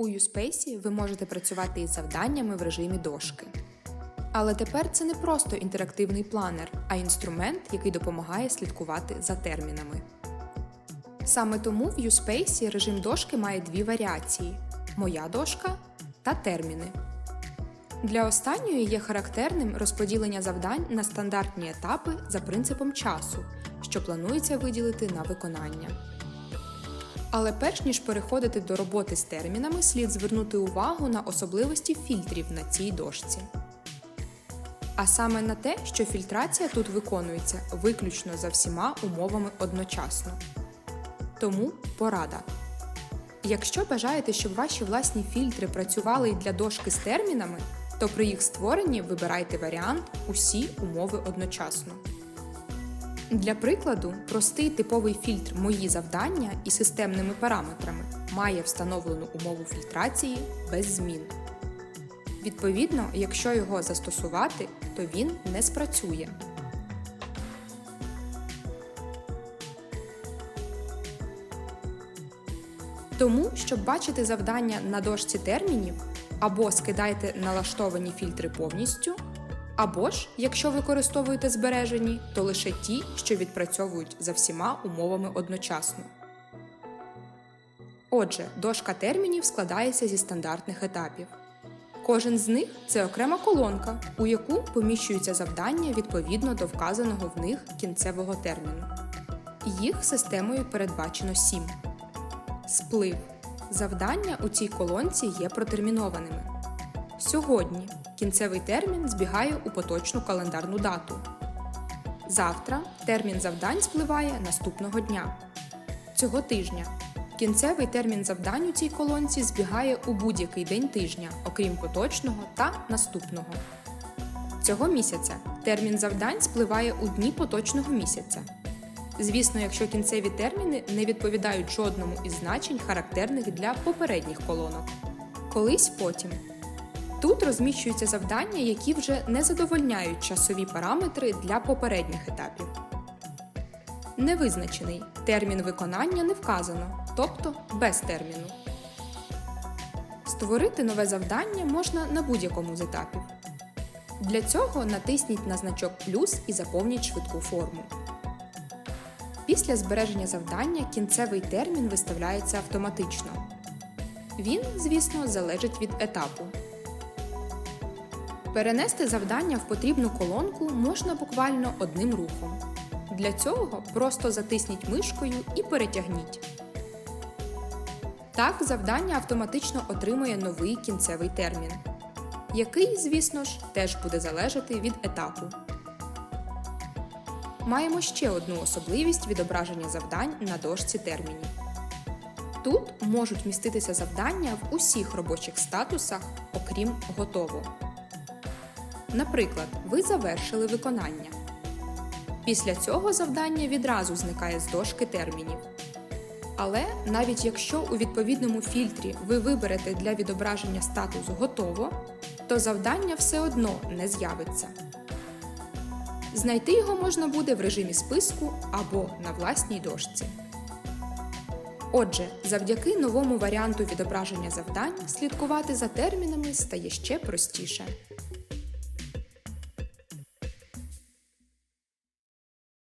У USpace ви можете працювати із завданнями в режимі дошки. Але тепер це не просто інтерактивний планер, а інструмент, який допомагає слідкувати за термінами. Саме тому в USpace режим дошки має дві варіації: Моя дошка та терміни. Для останньої є характерним розподілення завдань на стандартні етапи за принципом часу, що планується виділити на виконання. Але перш ніж переходити до роботи з термінами, слід звернути увагу на особливості фільтрів на цій дошці. А саме на те, що фільтрація тут виконується виключно за всіма умовами одночасно. Тому порада. Якщо бажаєте, щоб ваші власні фільтри працювали і для дошки з термінами, то при їх створенні вибирайте варіант Усі умови одночасно. Для прикладу, простий типовий фільтр Мої завдання із системними параметрами має встановлену умову фільтрації без змін. Відповідно, якщо його застосувати, то він не спрацює. Тому, щоб бачити завдання на дошці термінів, або скидайте налаштовані фільтри повністю, або ж, якщо використовуєте збережені, то лише ті, що відпрацьовують за всіма умовами одночасно. Отже, дошка термінів складається зі стандартних етапів. Кожен з них це окрема колонка, у яку поміщуються завдання відповідно до вказаного в них кінцевого терміну. Їх системою передбачено 7. Сплив. Завдання у цій колонці є протермінованими. Сьогодні кінцевий термін збігає у поточну календарну дату. Завтра термін завдань спливає наступного дня. Цього тижня кінцевий термін завдань у цій колонці збігає у будь-який день тижня, окрім поточного та наступного. Цього місяця термін завдань спливає у дні поточного місяця. Звісно, якщо кінцеві терміни не відповідають жодному із значень, характерних для попередніх колонок. Колись потім. Тут розміщуються завдання, які вже не задовольняють часові параметри для попередніх етапів. Невизначений термін виконання не вказано, тобто без терміну. Створити нове завдання можна на будь-якому з етапів. Для цього натисніть на значок плюс і заповніть швидку форму. Після збереження завдання кінцевий термін виставляється автоматично. Він, звісно, залежить від етапу. Перенести завдання в потрібну колонку можна буквально одним рухом. Для цього просто затисніть мишкою і перетягніть. Так завдання автоматично отримує новий кінцевий термін, який, звісно ж, теж буде залежати від етапу. Маємо ще одну особливість відображення завдань на дошці термінів. Тут можуть міститися завдання в усіх робочих статусах, окрім готово. Наприклад, ви завершили виконання. Після цього завдання відразу зникає з дошки термінів. Але навіть якщо у відповідному фільтрі ви виберете для відображення статус готово, то завдання все одно не з'явиться. Знайти його можна буде в режимі списку або на власній дошці. Отже, завдяки новому варіанту відображення завдань слідкувати за термінами стає ще простіше.